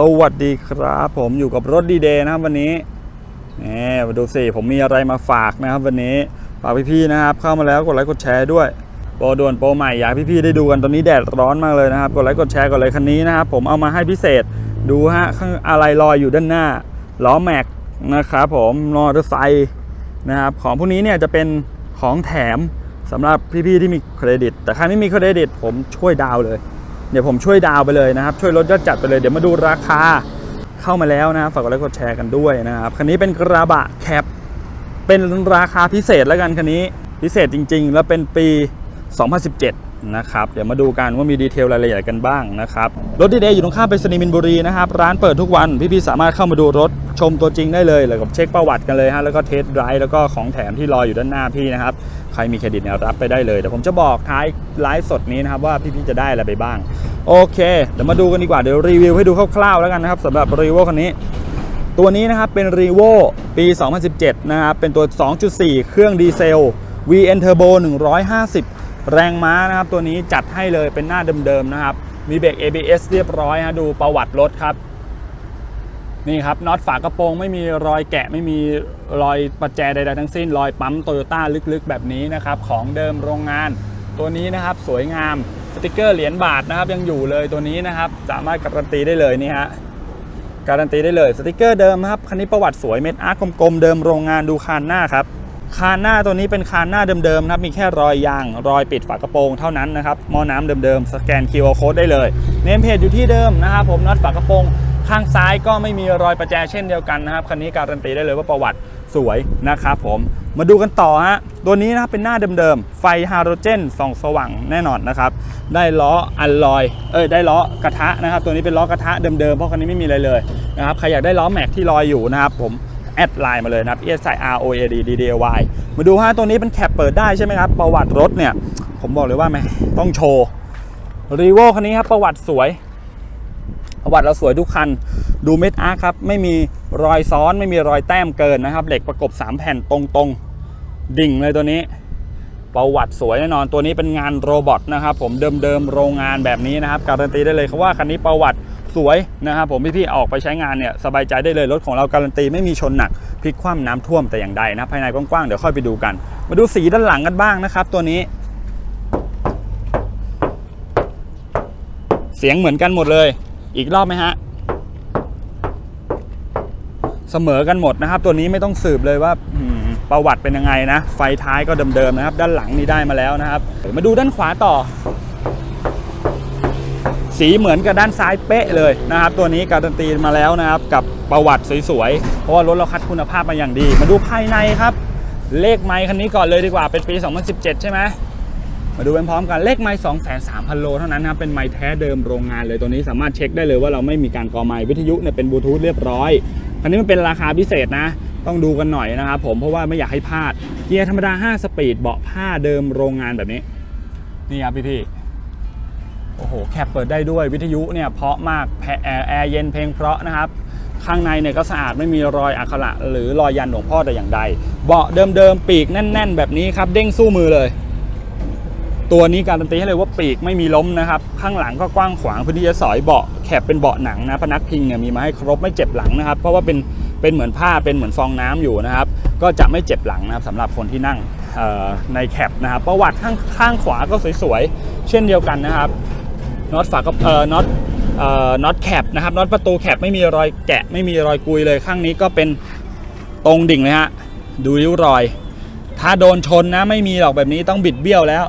สวัสดีครับผมอยู่กับรถดีเดย์นะครับวันนี้นี่มาดูสิผมมีอะไรมาฝากนะครับ วันนี้ฝากพี่ๆนะครับ เข้ามาแล้วกดไลค์กดแชร์ด้วยโปรด่วนโปรใหม่อยากพี่ๆได้ดูกันตอนนี้แดดร้อนมากเลยนะครับกดไลค์กดแชร์ก่อนเลยคันนี้นะครับผมเอามาให้พิเศษดูฮะข้างอะไรลอยอยู่ด้านหน้าล้อแม็กนะครับผมมอเตอร์ไซค์นะครับของพวกนี้เนี่ยจะเป็นของแถมสำหรับพี่ๆที่มีเครดิต แต่ใครไม่มีเครดิต ผมช่วยดาวเลย เดี๋ยวผมช่วยดาวไปเลยนะครับ ช่วยลดยอดจัดไปเลย เดี๋ยวมาดูราคาเข้ามาแล้วนะฝากกดไลค์กดแชร์กันด้วยนะครับ คันนี้เป็นกระบะแคป เป็นราคาพิเศษแล้วกันคันนี้พิเศษจริง ๆ แล้วเป็นปี 2017 นะครับเดี๋ยวมาดูกันว่ามีดีเทลรายละเอียดกันบ้างนะครับรถดีเดย์อยู่ตรงข้ามไปรษณีมินบุรีนะครับร้านเปิดทุกวันพี่ๆสามารถเข้ามาดูรถชมตัวจริงได้เลยแล้วก็เช็คประวัติกันเลยฮะแล้วก็เทสไดร์แล้วก็ของแถมที่รออยู่ด้านหน้าพี่นะครับใครมีเครดิตเนี่ยรับไปได้เลยเดี๋ยวผมจะบอกท้ายไลฟ์สดนี้นะครับว่าพี่ๆจะได้อะไรไปบ้าง โอเค เดี๋ยวมาดูกันดีกว่าเดี๋ยวรีวิวให้ดูคร่าวๆแล้วกันนะครับสำหรับรีวิวคันนี้ตัวนี้นะครับเป็น r e v o ปี 2017 นะครับ เป็นตัว 2.4 เครื่องดีเซล VN Turbo 150 แรงม้านะครับตัวนี้จัดให้เลยเป็นหน้าเดิมๆนะครับ มีเบรก ABS เรียบร้อยฮะดูประวัติรถครับ นี่ครับน็อตฝากระโปรงไม่มีรอยแกะไม่มีรอยประแจใดๆทั้งสิ้น รอยปั๊มโตโยต้าลึกๆ แบบนี้นะครับ ของเดิมโรงงาน ตัวนี้นะครับสวยงามสติกเกอร์เหรียญบาทนะครับยังอยู่เลยตัวนี้นะครับ สามารถการันตีได้เลยนี่ฮะการันตีได้เลยสติกเกอร์เดิมครับคันนี้ประวัติสวยเม็ดอาร์กลมๆเดิมโรงงานดูคานหน้าครับ คานหน้าตัวนี้เป็นคานหน้าเดิมๆนะครับมีแค่รอยยางรอยปิดฝากระโปรงเท่านั้นนะครับหม้อน้ำเดิมๆสแกน QR Code ได้เลยเนมเพจอยู่ที่เดิมนะครับผมน็อตฝากระโปรงข้างซ้ายก็ไม่มีรอยประแจเช่นเดียวกันนะครับคันนี้การันตีได้เลยว่าประวัติสวยนะครับผมมาดูกันต่อฮะตัวนี้นะครับเป็นหน้าเดิมๆไฟฮาโลเจนส่องสว่างแน่นอนนะครับได้ล้ออัลลอยเอ้ยได้ล้อกระทะนะครับตัวนี้เป็นล้อกระทะเดิมๆเพราะคันนี้ไม่มีอะไรเลยนะครับใครอยากได้ล้อแม็กที่ลอยอยู่นะครับผม แอดไลน์มาเลยนะครับ e s i r o a d d d y มาดูฮะตัวนี้เป็นแคปเปิดได้ใช่ไหมครับ ประวัติรถเนี่ย ผมบอกเลยว่าแม่ต้องโชว์รีโวคันนี้ครับ ประวัติสวย ประวัติเราสวยทุกคัน ดูเม็ดอาร์คครับ ไม่มีรอยซ้อนไม่มีรอยแต้มเกินนะครับ เหล็กประกบ 3 แผ่นตรงๆ ดิ่งเลยตัวนี้ ประวัติสวยแน่นอนตัวนี้เป็นงานโรบอทนะครับ ผมเดิมๆโรงงานแบบนี้นะครับ การันตีได้เลยครับว่าคันนี้ประวัติ สวยนะครับผมพี่ๆออกไปใช้งานเนี่ยสบายใจได้เลยรถของเราการันตีไม่มีชนหนักพลิกคว่ำน้ำท่วมแต่อย่างใดนะภายในกว้างๆเดี๋ยวค่อยไปดูกัน มาดูสีด้านหลังกันบ้างนะครับ ตัวนี้ เสียงเหมือนกันหมดเลย อีกรอบไหมฮะเสมอกันหมดนะครับ ตัวนี้ไม่ต้องสืบเลยว่าประวัติเป็นยังไงนะ ไฟท้ายก็เดิมๆนะครับ ด้านหลังนี่ได้มาแล้วนะครับ มาดูด้านขวาต่อ สีเหมือนกับด้านซ้ายเป๊ะเลยนะครับ ตัวนี้การันตีมาแล้วนะครับ กับประวัติสวยๆ เพราะว่ารถเราคัดคุณภาพมาอย่างดี มาดูภายในครับ เลขไมค์คันนี้ก่อนเลยดีกว่าเป็นปี 2017 ใช่ไหมมาดูไปพร้อมกันเลขไม้2 3 0 0 0โลเท่านั้นนะครับเป็นไม้แท้เดิมโรงงานเลยตัวนี้สามารถเช็คได้เลยว่าเราไม่มีการกอไม้วิทยุเนี่ยเป็นบลูทูธเรียบร้อยคันนี้มันเป็นราคาพิเศษนะ ต้องดูกันหน่อยนะครับผมเพราะว่าไม่อยากให้พลาดเกียร์ธรรมดา 5 สปีดเบาะผ้าเดิมโรงงานแบบนี้นี่ครับพี่พี่ โอ้โหแคปเปิดได้ด้วยวิทยุเนี่ยเพาะมากแอร์แอร์เย็นเพลงเพราะนะครับ ข้างในเนี่ยก็สะอาดไม่มีรอยอักขระหรือรอยยันหลวงพ่อแต่อย่างใด เบาะเดิมๆปีกแน่น ๆ แบบนี้ครับเด้งสู้มือเลย ตัวนี้การันตีให้เลยว่าปีกไม่มีล้มนะครับ ข้างหลังก็กว้างขวางพื้นที่จะสอยเบาะแคบเป็นเบาะหนังนะพนักพิงเนี่ยมีมาให้ครบไม่เจ็บหลังนะครับ เพราะว่าเป็นเป็นเหมือนผ้าเป็นเหมือนฟองน้ำอยู่นะครับ ก็จะไม่เจ็บหลังนะครับสำหรับคนที่นั่งในแคปนะครับประวัติข้างข้างขวาก็สวยๆเช่นเดียวกันนะครับ น็อตฝากระเอ่อน็อตเอ่อน็อตแคปนะครับน็อตประตูแคปไม่มีรอยแกะไม่มีรอยกุยเลยข้างนี้ก็เป็นตรงดิ่งเลยฮะดูริ้วรอย ถ้าโดนชนนะไม่มีหรอกแบบนี้ต้องบิดเบี้ยวแล้ว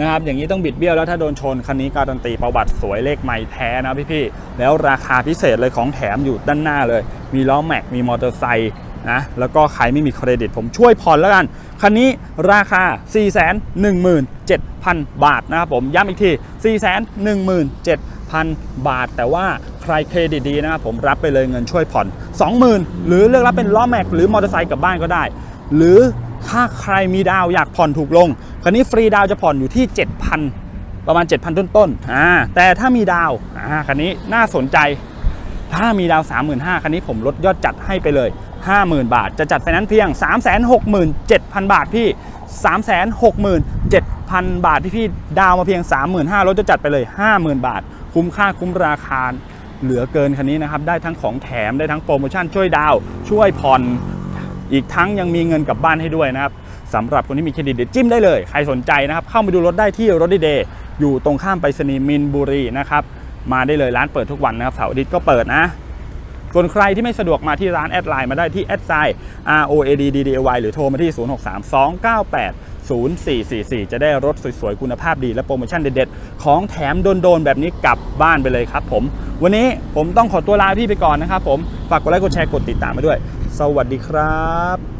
นะครับอย่างนี้ต้องบิดเบี้ยวแล้วถ้าโดนชนคันนี้การันตีประวัติสวยเลขใหม่แท้นะพี่ๆแล้วราคาพิเศษเลยของแถมอยู่ด้านหน้าเลย มีล้อแม็กมีมอเตอร์ไซค์นะแล้วก็ใครไม่มีเครดิตผมช่วยผ่อนแล้วกัน คันนี้ราคา 417,000 บาทนะครับผมย้ำอีกที 417,000 บาท แต่ว่าใครเครดิตดีนะครับผมรับไปเลยเงินช่วยผ่อน 20,000 หรือเลือกรับเป็นล้อแม็กหรือมอเตอร์ไซค์กลับบ้านก็ได้ หรือถ้าใครมีดาวอยากผ่อนถูกลง คันนี้ฟรีดาวจะผ่อนอยู่ที่ 7,000 ประมาณ 7,000 ต้นๆอ่าแต่ถ้ามีดาวอ่าคันนี้น่าสนใจ ถ้ามีดาว 35,000 คันนี้ผมลดยอดจัดให้ไปเลย 50,000 บาท จะจัดไฟแนนซ์เพียง 367,000 บาทพี่ 367,000 บาทที่พี่ดาวมาเพียง 35,000ลดจะจัดไปเลย 50,000 บาท คุ้มค่าคุ้มราคาเหลือเกินคันนี้นะครับ ได้ทั้งของแถมได้ทั้งโปรโมชั่นช่วยดาวช่วยผ่อนอีกทั้งยังมีเงินกลับบ้านให้ด้วยนะครับสำหรับคนที่มีเครดิตเดี๋ยวจิ้มได้เลย ใครสนใจนะครับ เข้ามาดูรถได้ที่รถดีเดย์อยู่ตรงข้ามไปรษณีย์มินบุรีนะครับมาได้เลยร้านเปิดทุกวันนะครับเสาร์อาทิตย์ก็เปิดนะ ส่วนใครที่ไม่สะดวกมาที่ร้านแอดไลน์มาได้ที่แอดไซน์ R O A D D D A Y หรือโทรมาที่ 063298 0444 จะได้รถสวยๆ คุณภาพดีและโปรโมชั่นเด็ดๆ ของแถมโดนๆ แบบนี้กลับบ้านไปเลยครับผม วันนี้ผมต้องขอตัวลาพี่ไปก่อนนะครับผม ฝากกดไลค์กดแชร์กดติดตามมาด้วย สวัสดีครับ